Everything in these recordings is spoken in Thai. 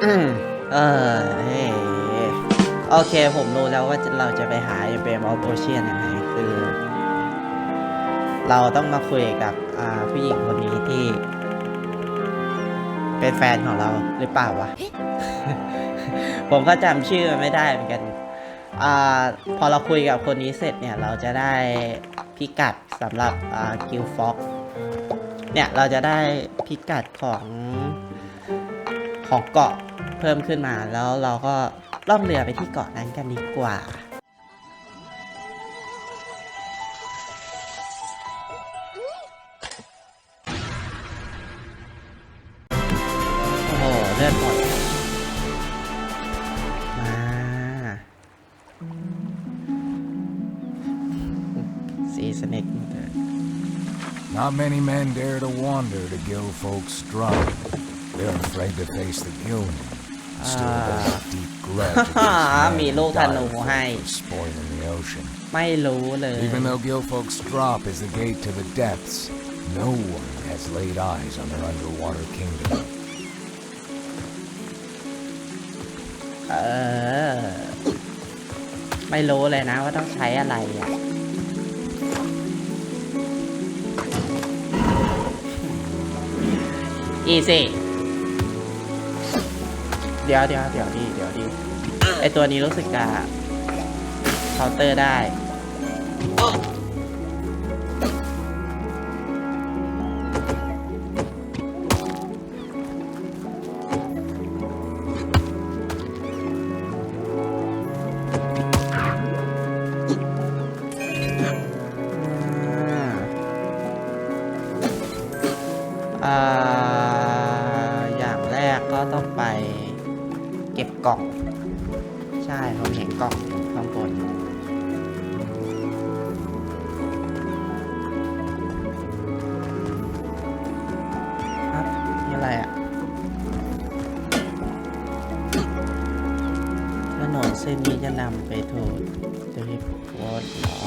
เออเฮ้ยโอเคผมรู้แล้วว่าเราจะไปหาเบมออฟโอเชียนยังไงคือ เราต้องมาคุยกับอ่าผู้หญิงคนนี้ที่ เป็นแฟนของเราหรือเปล่าวะ ผมก็จำชื่อมันไม่ได้เหมือนกันอาพอเราคุยกับคนนี้เสร็จเนี่ย เราจะได้พิกัดสำหรับกิลฟ็อกเนี่ย เราจะได้พิกัดของ ของเกาะเพิ่มขึ้นมา แล้วเราก็ล่องเรือไปที่เกาะนั้นกันดีกว่าโอ้โหเลือดหมดมาสีสเน็กหมดเลย Not many men dare to wander to Gilfolk's Drum. They're afraid to face the Gilman. Still hold a deep grudge against มี men ลูก who ธ died นูให้ for spoiling the ocean. ไม่รู้เลย Even though Gilfolk's Drop is the gate to the depths, no one has laid eyes on their underwater kingdom. เออ ไม่รู้เลยนะว่าต้องใช้อะไรอ่ะ อีสิ เดี๋ยวเดี๋ยวเดี๋ยวดีเดี๋ยวดีไอตัวนี้รู้สึกจะเคาน์เตอร์ได้ ใช่ผมเห็นกล่องอยู่ข้างบนครับนี่อะไรอะถนนเส้นนี้จะนำไปถูกทริปวอดหรอ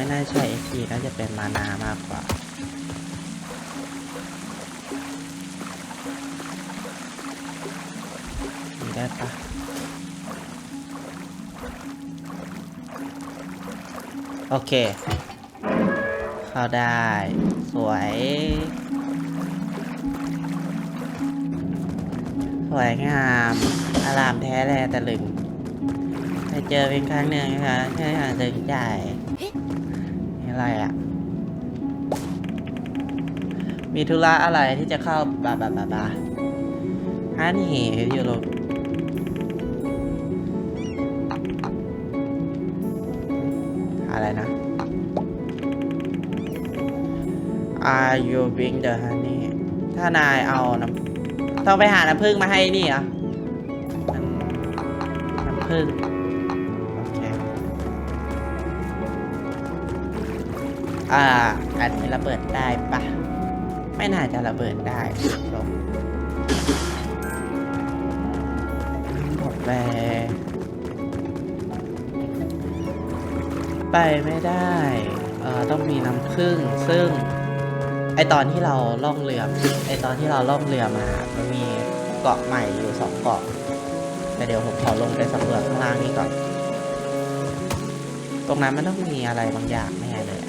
ไม่น่าใช่ XP น่าจะเป็นมานามากกว่าได้ปะโอเค เข้าได้ สวย สวยงาม อารามแท้แลตะลึงไปเจอเป็นครั้งหนึ่งนะคะแค่หาตึงใจ อะไรอะ มีธุระอะไรที่จะเข้าบาบาบาบาฮันนี่อยู่ลงอะไรนะ Are you being the honey ถ้านายเอาน้ำต้องไปหาน้ำผึ้งมาให้นี่เหรอ น้ำน้ำผึ้ง อ่า อันนี้ระเบิดได้ปะไม่น่าจะระเบิดได้ลงหมดแรงไปไม่ได้เอ่อต้องมีน้ำผึ้งซึ่ง ไอตอนที่เราล่องเรือ ไอตอนที่เราล่องเรือมา มันมีเกาะใหม่อยู่สองเกาะ แต่เดี๋ยวผมขอลงไปสำรวจข้างล่างนี่ก่อน ตรงนั้นมันต้องมีอะไรบางอย่างแน่เลย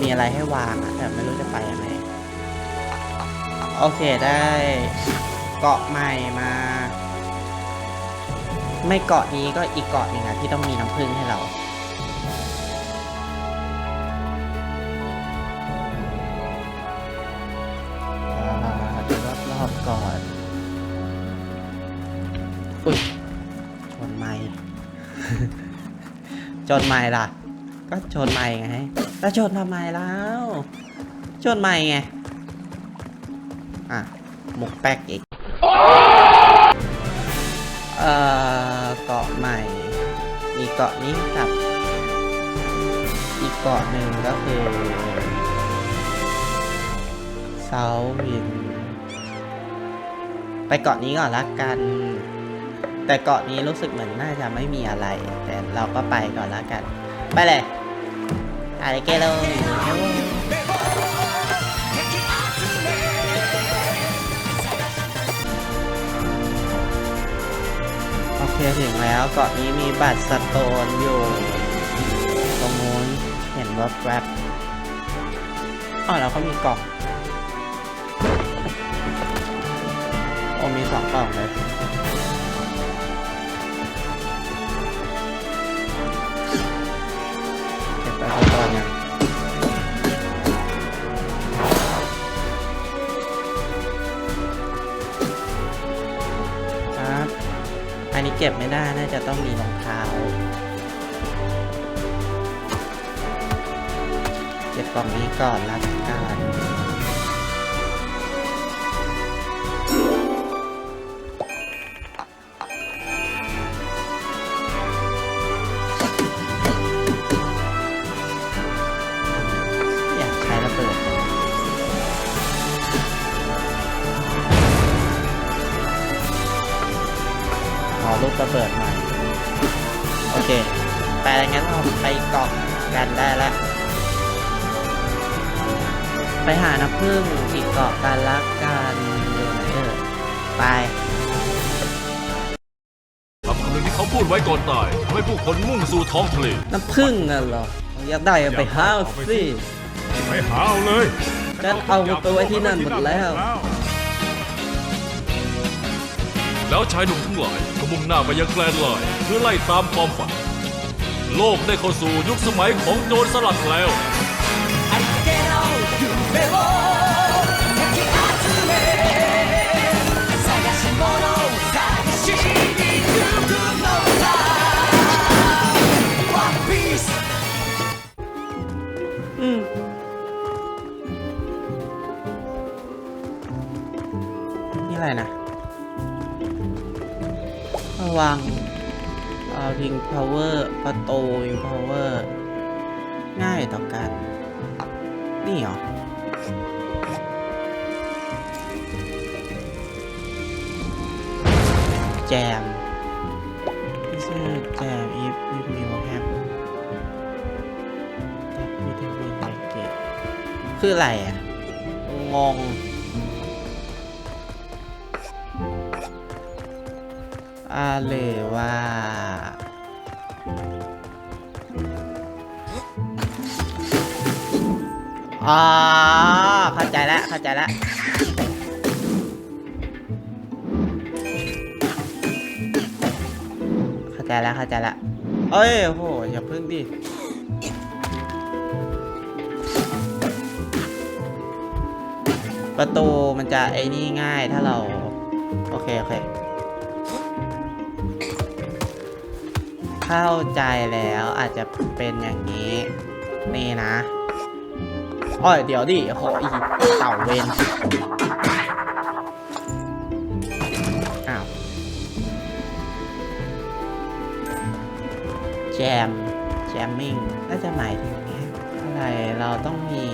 มีอะไรให้วางอะแต่ไม่รู้จะไปยังไงโอเคได้เกาะใหม่มา ไม่เกาะนี้ก็อีกเกาะหนึ่งอะที่ต้องมีน้ำผึ้งให้เรารอบๆก่อนอุ้ยชนไม่ชนไม่ล่ะ ก็ชนไม่ไง แล้วชนทำไมแล้วชนไม่ไง อะ หมกแป๊กอีก เอ่อ เกาะใหม่ มีเกาะนี้กับ อีกเกาะหนึ่งก็คือเซาวิน ไปเกาะนี้ก่อนละกัน แต่เกาะนี้รู้สึกเหมือนน่าจะไม่มีอะไร แต่เราก็ไปก่อนละกัน ไปเลย อะไรเกโลโอเคถึงแล้วเกาะนี้มีบัตรสโตนอยู่ ตรงนู้นเห็นว่าแวบๆอ๋อแล้วก็มีกล่องโอ้มีสองกล่องเลย เก็บไปสักตัวหนึงครับ อันนี้เก็บไม่ได้น่าจะต้องมีรองเท้า เก็บกล่องนี้ก่อนละกัน เบิดใหม่โอเคแต่งั้นเราไปเกาะกันได้แล้วไปหาน้ำผึ้งอีกเกาะกันละกันอยู่ไหนเออไปคำคำหนึ่งที่เขาพูดไว้ก่อนตายทำให้ผู้คนมุ่งสู่ท้องทะเลน้ำผึ้งน่ะเหรออยากได้เอาไปห้าวสิไปหาเอาเลยฉันเอาไปไว้ที่นั่นหมดแล้ว แล้วชายหนุ่มทั้งหลายก็ มุ่งหน้าไปยังแกลนไลน์เพื่อไล่ตามความฝัน โลกได้เข้าสู่ยุคสมัยของโจรสลัดแล้วอื โตอยู่เพราะว่าง่ายต่อการบนี่เหรอแจมที่ชื่อแจมอีฟวิปมีวแฮมแต่พูดถึงเป็นแบเกตคืออะไรอะ งงอะเลว่า อ๋อเข้าใจแล้วเข้าใจแล้วเข้าใจแล้วเข้าใจแล้วเอ้ยโหอย่าพึ่งดิประตูมันจะไอ้นี่ง่ายถ้าเรา โอเค โอเค เข้าใจแล้วอาจจะเป็นอย่างนี้ นี่นะ โอ้ยเดี๋ยวดิโอ้โหอีเต่าเวนอ้าวแจมแจมมิ่งน่าจะหมายถึงเนี้ยอะไรเราต้องมี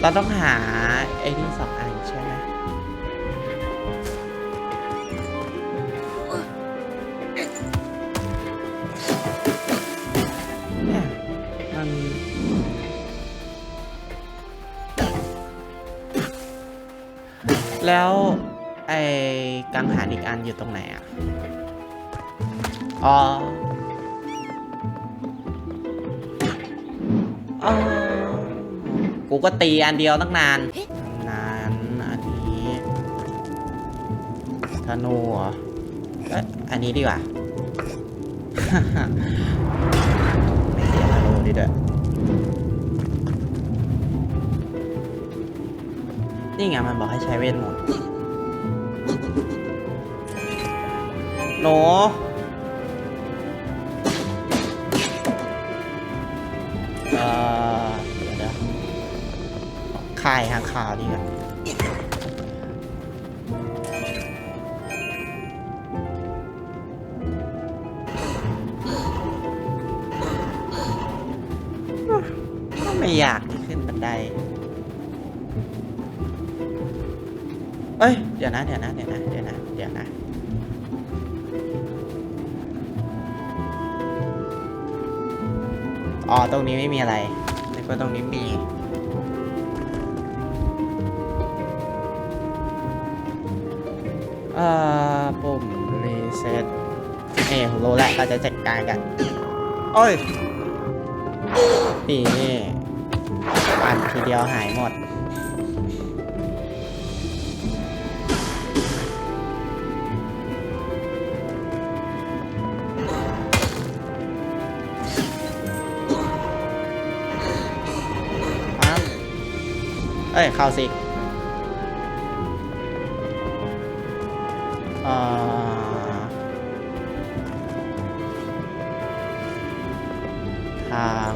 เราต้องหาไอ้นี่สองอันใช่ไหม แล้วไอ้กังหันอีกอันอยู่ตรงไหนอะอ๋ออ๋อกูก็ตีอันเดียวตั้งนานนานอันนี้ธนูเหรอเอ๊ะอันนี้ดีกว่าไม่เสียธนูดีด้วย นี่ไงมันบอกให้ใช้เวทมนต์หนูเอ่อเดี๋ยวคายหางขาวนี่กันไม่อยากขึ้นบันได ดี๋ยวนะเดี๋ยวนะเดี๋ยวนะเดี๋ยวนะเดี๋ยวนะอ๋อตรงนี้ไม่มีอะไรนึกว่าตรงนี้มีเอ่อปุ่มรีเซ็ตเอ้ผมรู้แล้วเราจะจัดการกันโอ้ยนี่ปั่นทีเดียวหายหมด เอ้ยข้าวสิทาง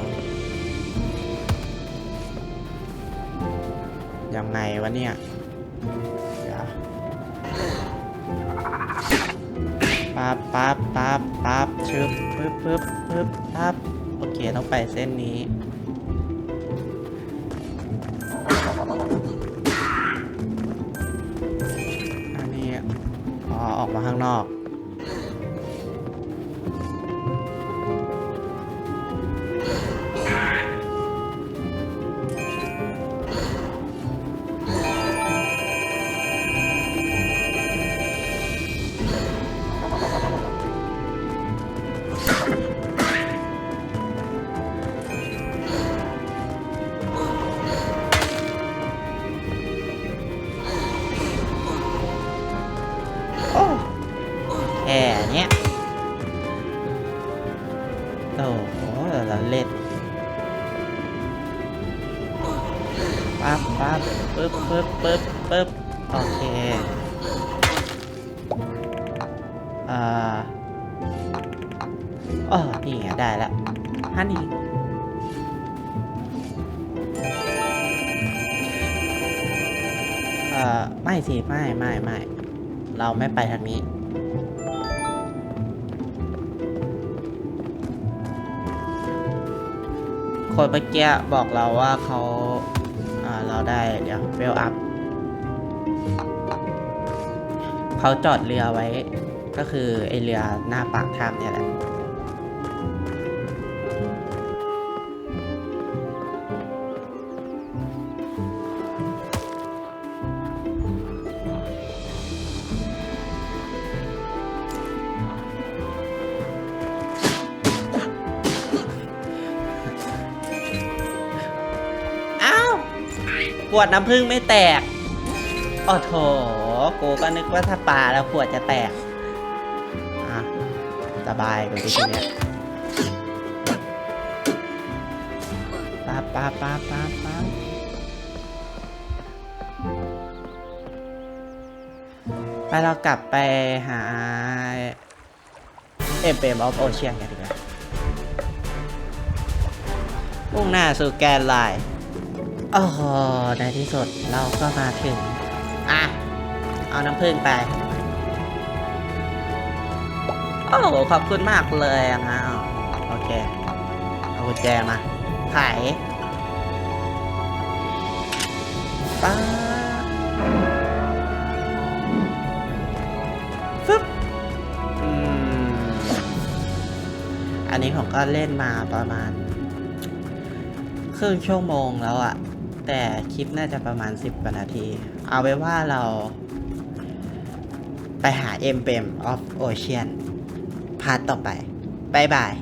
ยังไงวะเนี่ยเดี๋ยปั๊บปั๊บปั๊บปั๊บชึบปึ๊บปึ๊บปึ๊บปั๊บโอเค ต้องไปเส้นนี้ ออกมาข้างนอก ปั๊บปั๊บปึ๊บปึ๊บปึ๊บปึ๊บโอเคอ่าอ๋อนี่ไงได้แล้วฮันนี่เอ่อไม่สิไม่ไม่ไม่เราไม่ไปทางนี้คนเมื่อกี้บอกเราว่าเขา เราได้เดี๋ยวเวลอัพเขาจอดเรือไว้ ก็คือไอเรือหน้าปากถ้ำเนี่ยแหละ วดน้ำผึ้งไม่แตกโอ้โถกูก็นึกว่าถ้าปลาแล้วขวดจะแตก อะ สบายกูทีเนี้ยป้าป้าป้าป้าป้าไปเรากลับไปหาเอ็มเปมออฟโอเชียนกันดีกว่ามุ่งหน้าสู่แกนไลน์ โอ้โหในที่สุดเราก็มาถึง อะ เอาน้ำผึ้งไป โอ้โห ขอบคุณมากเลยนะโอเค เอากุญแจมาไขป้าฟึบอืมอันนี้ผมก็เล่นมาประมาณ ครึ่งชั่วโมงแล้วอะ แต่คลิปน่าจะประมาณ 10กว่านาที เอาไว้ว่าเรา ไปหา M เ m of Ocean พาร์ทต่อไปบายบาย